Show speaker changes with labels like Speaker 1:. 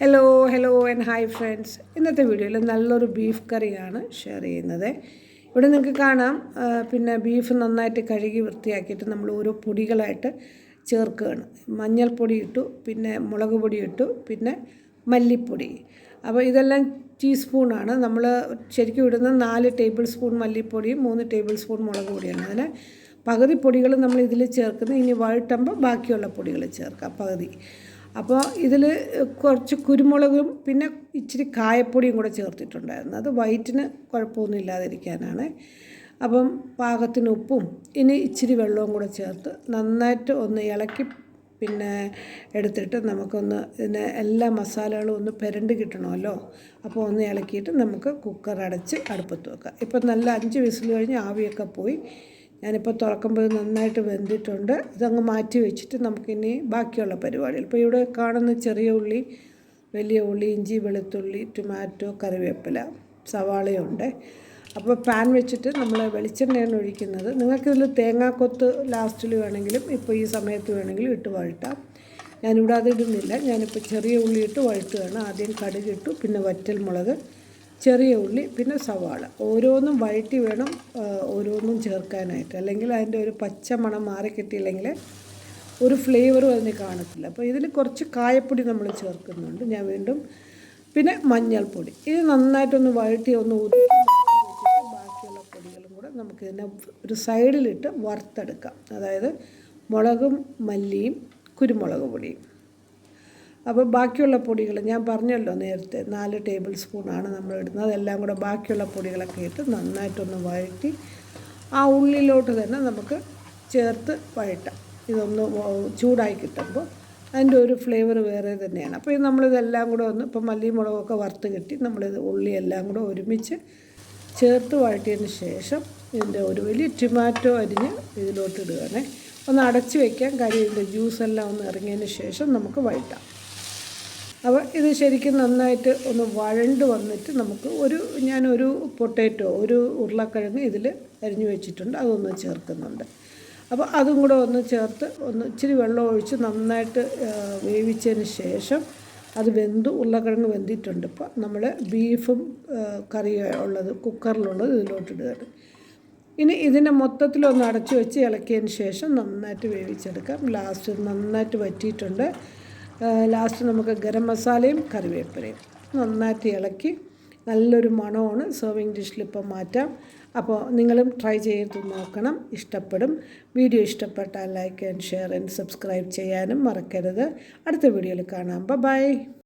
Speaker 1: Hello hello and hi friends ഇന്നത്തെ വീഡിയോയിൽ നല്ലൊരു ബീഫ് കറിയാണ് ഷെയർ ചെയ്യുന്നത്. ഇവിടെ നിങ്ങൾക്ക് കാണാം പിന്നെ ബീഫ് നന്നായിട്ട് കഴുകി വൃത്തിയാക്കിയിട്ട് നമ്മൾ ഓരോ പൊടികളായിട്ട് ചേർക്കുകയാണ്. മഞ്ഞൾപ്പൊടി ഇട്ടു പിന്നെ മുളക് പൊടി ഇട്ടു പിന്നെ മല്ലിപ്പൊടി. അപ്പോൾ ഇതെല്ലാം ടീസ്പൂണാണ് നമ്മൾ ശരിക്കും ഇടുന്ന നാല് ടേബിൾ സ്പൂൺ മല്ലിപ്പൊടിയും മൂന്ന് ടേബിൾ സ്പൂൺ മുളക് പൊടിയാണ്. അതിന് പകുതി പൊടികൾ നമ്മൾ ഇതിൽ ചേർക്കുന്നത്. ഇനി വഴട്ടുമ്പോൾ ബാക്കിയുള്ള പൊടികൾ ചേർക്കാം പകുതി. അപ്പോൾ ഇതിൽ കുറച്ച് കുരുമുളകും പിന്നെ ഇച്ചിരി കായപ്പൊടിയും കൂടെ ചേർത്തിട്ടുണ്ടായിരുന്നു. അത് വയറ്റിന് കുഴപ്പമൊന്നും ഇല്ലാതിരിക്കാനാണ്. അപ്പം പാകത്തിന് ഉപ്പും ഇനി ഇച്ചിരി വെള്ളവും കൂടെ ചേർത്ത് നന്നായിട്ട് ഒന്ന് ഇളക്കി പിന്നെ എടുത്തിട്ട് നമുക്കൊന്ന് ഇതിനെ എല്ലാ മസാലകളും ഒന്ന് പെരണ്ട് കിട്ടണമല്ലോ. അപ്പോൾ ഒന്ന് ഇളക്കിയിട്ട് നമുക്ക് കുക്കർ അടച്ച് അടുപ്പത്ത് വെക്കാം. ഇപ്പം നല്ല അഞ്ച് വിസിൽ കഴിഞ്ഞ് ആവിയൊക്കെ പോയി. ഞാനിപ്പോൾ തുറക്കുമ്പോൾ നന്നായിട്ട് വെന്തിട്ടുണ്ട്. ഇതങ്ങ് മാറ്റി വെച്ചിട്ട് നമുക്കിനി ബാക്കിയുള്ള പരിപാടികൾ. ഇപ്പോൾ ഇവിടെ കാണുന്ന ചെറിയ ഉള്ളി വലിയ ഉള്ളി ഇഞ്ചി വെളുത്തുള്ളി ടൊമാറ്റോ കറിവേപ്പില സവാളയുണ്ട്. അപ്പോൾ പാൻ വെച്ചിട്ട് നമ്മൾ വെളിച്ചെണ്ണയാണ് ഒഴിക്കുന്നത്. നിങ്ങൾക്കിതിൽ തേങ്ങാക്കൊത്ത് ലാസ്റ്റിൽ വേണമെങ്കിലും ഇപ്പോൾ ഈ സമയത്ത് വേണമെങ്കിലും ഇട്ട് വഴട്ടാം ഞാനിവിടെ അതിടുന്നില്ല. ഞാനിപ്പോൾ ചെറിയ ഉള്ളി ഇട്ട് വഴട്ടുകയാണ് ആദ്യം കടുകിട്ടു പിന്നെ വറ്റൽ മുളക് ചെറിയ ഉള്ളി പിന്നെ സവാള. ഓരോന്നും വഴറ്റി വേണം ഓരോന്നും ചേർക്കാനായിട്ട്. അല്ലെങ്കിൽ അതിന്റെ ഒരു പച്ച മണം മാറി കിട്ടിയില്ലെങ്കിൽ ഒരു ഫ്ലേവറും അതിന് കാണത്തില്ല. അപ്പോൾ ഇതിൽ കുറച്ച് കായപ്പൊടി നമ്മൾ ചേർക്കുന്നുണ്ട്. ഞാൻ വീണ്ടും പിന്നെ മഞ്ഞൾപ്പൊടി. ഇത് നന്നായിട്ടൊന്ന് വഴറ്റി ഒന്ന് ഒതുക്കി ബാക്കിയുള്ള പൊടികളും കൂടെ നമുക്ക് ഇതിനെ ഒരു സൈഡിലിട്ട് വറുത്തെടുക്കാം. അതായത് മുളകും മല്ലിയും കുരുമുളക് പൊടിയും. അപ്പോൾ ബാക്കിയുള്ള പൊടികൾ ഞാൻ പറഞ്ഞല്ലോ നേരത്തെ നാല് ടേബിൾ സ്പൂണാണ് നമ്മൾ ഇടുന്നത്. അതെല്ലാം കൂടെ ബാക്കിയുള്ള പൊടികളൊക്കെ ഇട്ട് നന്നായിട്ടൊന്ന് വഴറ്റി ആ ഉള്ളിലോട്ട് തന്നെ നമുക്ക് ചേർത്ത് വഴറ്റാം. ഇതൊന്ന് ചൂടായി കിട്ടുമ്പോൾ അതിന്റെ ഒരു ഫ്ലേവർ വേറെ തന്നെയാണ്. അപ്പോൾ ഇത് നമ്മളിതെല്ലാം കൂടെ ഒന്ന് ഇപ്പോൾ മല്ലിയും മുളകൊക്കെ വറുത്ത് കിട്ടി നമ്മളിത് ഉള്ളി എല്ലാം കൂടെ ഒരുമിച്ച് ചേർത്ത് വഴറ്റിയതിന് ശേഷം ഇതിന്റെ ഒരു വലിയ ടൊമാറ്റോ അരിഞ്ഞ് ഇതിലോട്ട് ഇടുകയാണേ. ഒന്ന് അടച്ച് വയ്ക്കാം കാര്യം ഇതിന്റെ ജ്യൂസ് എല്ലാം ഒന്ന് ഇറങ്ങിയതിന് ശേഷം നമുക്ക് വഴറ്റാം. അപ്പോൾ ഇത് ശരിക്കും നന്നായിട്ട് ഒന്ന് വഴണ്ട് വന്നിട്ട് നമുക്ക് ഒരു ഞാനൊരു പൊട്ടേറ്റോ ഒരു ഉരുളക്കിഴങ്ങ് ഇതിൽ അരിഞ്ഞു വെച്ചിട്ടുണ്ട്. അതൊന്ന് ചേർക്കുന്നുണ്ട്. അപ്പോൾ അതും കൂടെ ഒന്ന് ചേർത്ത് ഒന്ന് ഇച്ചിരി വെള്ളം ഒഴിച്ച് നന്നായിട്ട് വേവിച്ചതിന് ശേഷം അത് വെന്ത് ഉരുളക്കിഴങ്ങ് വെന്തിട്ടുണ്ട്. ഇപ്പോൾ നമ്മൾ ബീഫും കറിയും ഉള്ളത് കുക്കറിലുള്ളത് ഇതിലോട്ടിടുകയാണ്. ഇനി ഇതിനെ മൊത്തത്തിലൊന്ന് അടച്ചു വെച്ച് ഇളക്കിയതിന് ശേഷം നന്നായിട്ട് വേവിച്ചെടുക്കാം. ലാസ്റ്റ് നന്നായിട്ട് വറ്റിയിട്ടുണ്ട്. ലാസ്റ്റ് നമുക്ക് ഗരം മസാലയും കറിവേപ്പിലയും നന്നായിട്ട് ഇളക്കി നല്ലൊരു മണമാണ് സെർവിങ് ഡിഷിൽ ഇപ്പം മാറ്റാം. അപ്പോൾ നിങ്ങളും ട്രൈ ചെയ്ത് നോക്കണം ഇഷ്ടപ്പെടും. വീഡിയോ ഇഷ്ടപ്പെട്ടാൽ like and share and subscribe ചെയ്യാനും മറക്കരുത്. അടുത്ത വീഡിയോയിൽ കാണാം. ബൈ